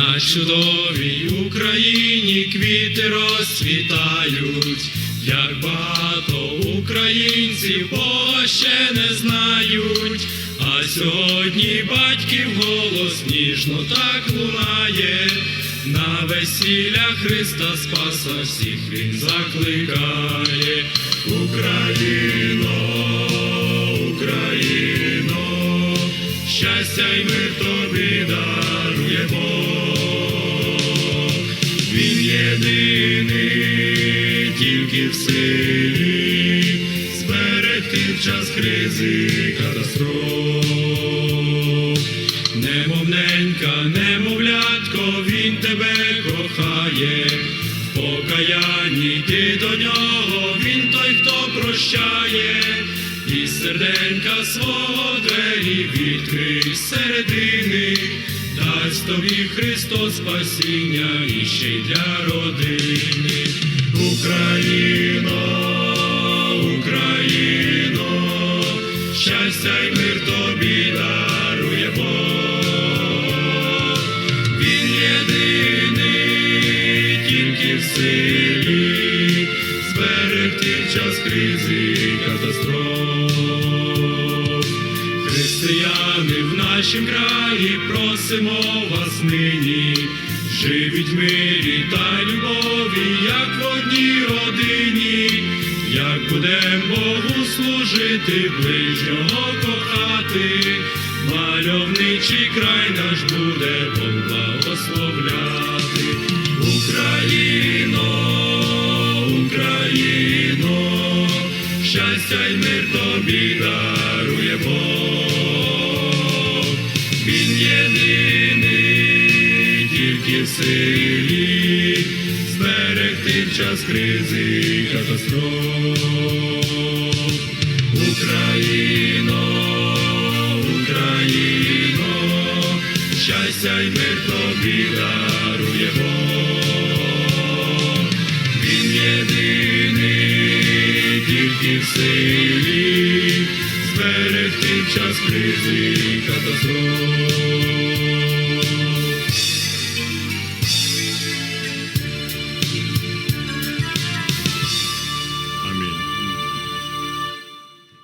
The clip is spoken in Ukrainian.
На чудовій Україні квіти розцвітають, як багато українців Бога ще не знають, а сьогодні батьків голос ніжно так лунає, на весілля Христа Спаса всіх він закликає, Україно, тільки в силі, зберегти в час кризи катастроф. Немовненька, немовлятко, він тебе кохає, в покаянні йди до нього, він той, хто прощає, і серденька свого двері відкрий середини, дасть тобі Христос спасіння і ще й для родини. Україно, Україно, щастя й мир тобі дарує Бог. Він єдиний тільки в силі, зберегти час кризи катастроф. Християни в нашім краї просимо вас нині, живіть мирі та любові, як в одній родині, як будем Богу служити, ближнього кохати, мальовничий край наш буде Бог благословляти. Україно, Україно, щастя й мир тобі тільки силі, зберегти в час кризи катастроф. Україно, Україно, щастя й мир тобі дарує Бог. Він єдиний тільки в силі, зберегти час кризи катастроф.